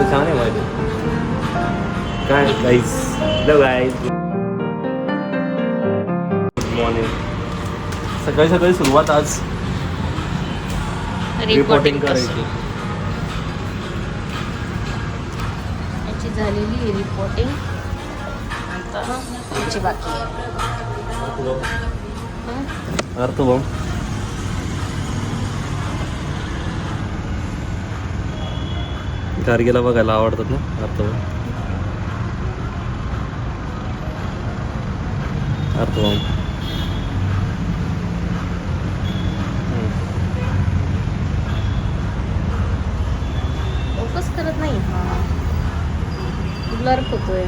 तर छान आहे माहिती. काय गाईस गुड मॉर्निंग सकाळी सकाळी सुरुवात आज रिपोर्टिंग करायची. याची झालेली रिपोर्टिंग आता याची बाकी? अर्थ बघ कारगेला बघायला आवडतात ना अर्थ बघ करत नाही. हा. होतोय.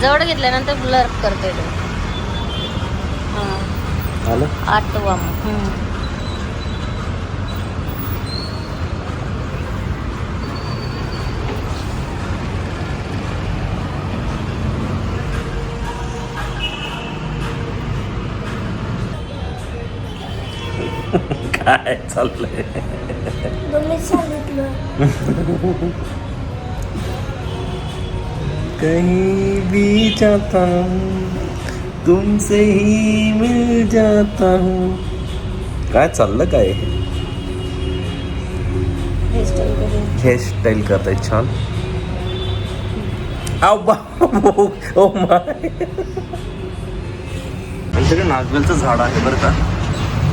जवळ घेतल्यानंतर ब्लर करते तो. हा. आठवा मग. काय चाललंय? कहीं भी जाता हूँ तुमसे ही मिल जाता हूँ। काय चाललं काय? हेअरस्टाईल करताय छान. Oh my. आमच्याकडे नागवेलचं झाड आहे बरं का.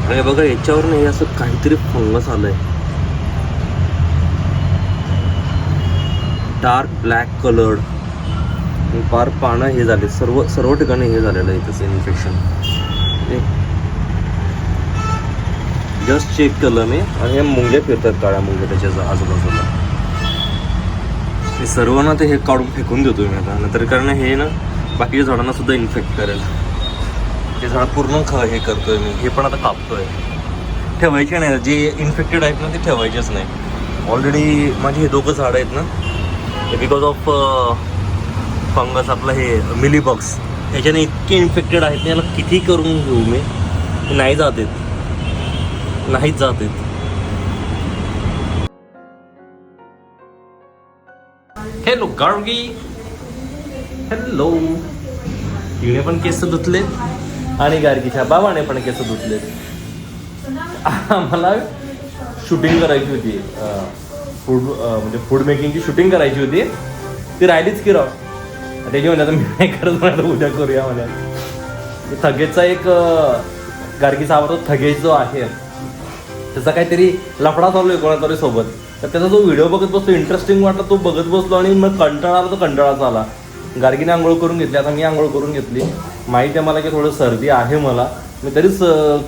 आणि बघा याच्यावर नाही असं काहीतरी फंगस आलंय. डार्क ब्लॅक कलर्ड फार पानं हे झाले सर्व सर्व ठिकाणी हे झालेलं आहे तसं इन्फेक्शन जस्ट चेक केलं मी आणि हे मुंग्या फिरतात काळ्या मुंग्या त्याच्या आजूबाजूला. हे सर्व ना ते हे काढून फेकून देतो मी आता. नंतर कारण हे ना बाकीच्या झाडांना सुद्धा इन्फेक्ट करेल. ते झाड पूर्ण ख हे करतोय मी. हे पण आता कापतोय. ठेवायचे नाही. जे इन्फेक्टेड आहेत ना ते ठेवायचेच नाही. ऑलरेडी माझे हे दोघं झाडं आहेत ना. बिकॉज ऑफ फंगस आपलं हे मिलीबॉक्स याच्याने इतके इन्फेक्टेड आहेत याला किती करून घेऊ मी? नाही जात आहेत. नाहीच जात आहेत. हॅलो गार्गी हॅलो तिने पण केस धुतलेत आणि गार्गीच्या बाबाने पण केस धुतलेत आम्हाला शूटिंग करायची होती. फूड म्हणजे फूड मेकिंगची शूटिंग करायची होती. ती राहिलीच की राव. त्याची म्हणजे आता मी नाही करत म्हणा उद्या करूया म्हणे. थगेचा एक गार्गी गार्गीचा आवडतो थगेज जो आहे त्याचा काहीतरी लफडा चालू आहे कोणातरी सोबत. तर त्याचा जो व्हिडिओ बघत बसतो इंटरेस्टिंग वाटला तो बघत बसलो आणि मग कंटाळा आला तो कंटाळाचा आला. गार्गीने आंघोळ करून घेतली आता मी आंघोळ करून घेतली. माहिती आहे मला की थोडं सर्दी आहे मला. मी तरीच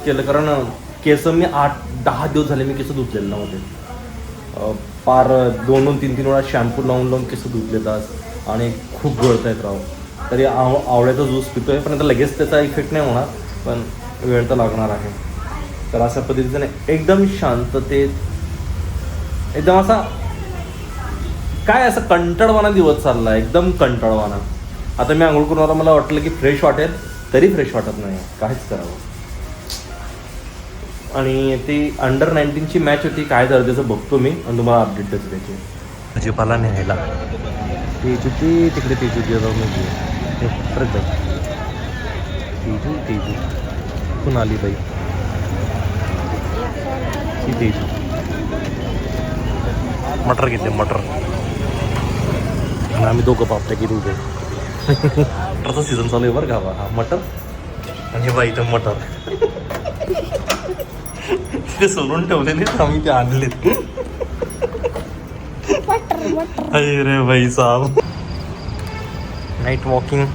केलं कारण केस मी आठ दहा दिवस झाले मी केस धुतलेले नव्हते. अं, पार दोन दोन तीन तीन वेळा शॅम्पू लावून लावून केस धुतलेत आज. आणि खूप गळत आहेत राव. तरी आव आवळ्याचा ज्यूस आहे पण आता लगेच त्याचा इफेक्ट नाही होणार पण वेळ तर लागणार आहे. तर अशा पद्धतीने एकदम शांततेत एकदम असा काय असं कंटाळवाना दिवस चालला एकदम कंटाळवाना आता मी आंघोळ करून आता मला वाटलं की फ्रेश वाटेल तरी फ्रेश वाटत नाही. काहीच करावं. आणि ती अंडर नाईन्टीनची मॅच होती काय झालं त्याचं बघतो मी आणि तुम्हाला अपडेट देतो त्याची. भाजीपाला न्यायला. तेजू ते तिकडे तेजू ते जाऊन ते परत जाऊ. तेजू तेजू. कुण आली बाई? ही तेजू. मटर घेतले मटर. आणि आम्ही दोघं पापट्या किती उभे. मटरचा सीझन चालू आहे बरं का हा मटर आणि हे बाई तर मटर. ते सोलून ठेवलेले आम्ही ते आणलेत. अरे रे भाई साहब. नाईट वॉकिंग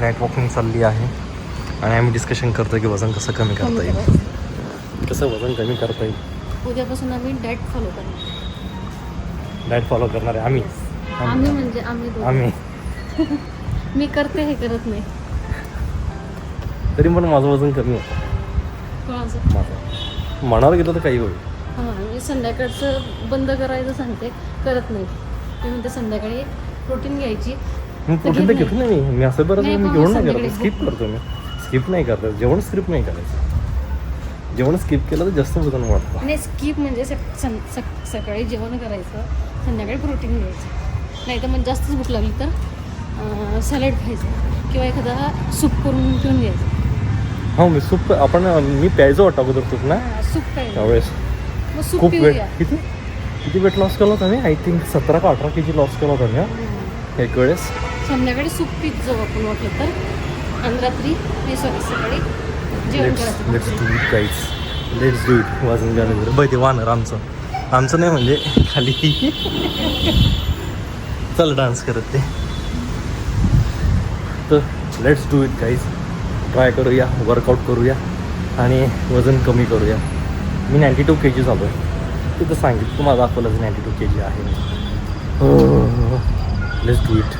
नाईट वॉकिंग चालली आहे. आणि आम्ही डिस्कशन करतो की वजन कसं कमी करता येईल. कसं वजन कमी करता येईल? उद्यापासून आम्ही डाएट फॉलो करणार. डाएट फॉलो करणार आहे. आम्ही? आम्ही म्हणजे आम्ही दोघं. आम्ही. मी करते हे करत नाही. तरी पण माझं वजन कमी होतं माझं. म्हणायला गेलं तर काही होईल. हां म्हणजे संध्याकाळचं बंद करायचं सांगते करत नाही. मी म्हणते संध्याकाळी प्रोटीन घ्यायची. मी प्रोटीन तर घेत नाही मी मी असं बरं नाही, मी घेऊन नाही संध्याकाळी करत स्किप करतो मी. स्किप नाही करत जेवण स्किप नाही करायचं. जेवण स्किप केलं तर जास्त वजन वाढतं. आणि स्कीप म्हणजे सक- सं- सक- सकाळी जेवण करायचं संध्याकाळी प्रोटीन घ्यायचं. नाही तर मग जास्तच भूक लागली तर सॅलड खायचं किंवा एखादा सूप करून पिऊन घ्यायचं. हा मी सूप आपण मी प्यायचं वाटतं अगोदर सूप ना? हा, सूप काय त्यावेळेस. मग सूप खूप वेट पिऊया किती? किती वेट लॉस केला होता मी? आय थिंक सतरा का अठरा के जी लॉस केला होता मी हा. एक वेळेस. संध्याकाळी सूप पीत जाऊ आपण वाटलं तर. आणि रात्री सॉरी सकाळी जेवण लेट्स लेट्स डू इट काहीच लेट्स डू इट वाजून गाणं बघ ते वानर आमचं आमचं नाही म्हणजे खाली. चल डान्स करत ते. तर लेट्स डू इट काहीच ट्राय करूया. वर्कआउट करूया. आणि वजन कमी करूया. मी नाईंटी टू के जी झालो आहे तिथं सांगितलं तुम्हाला दाखवलं नाईंटी टू के जी आहे लेट्स डू इट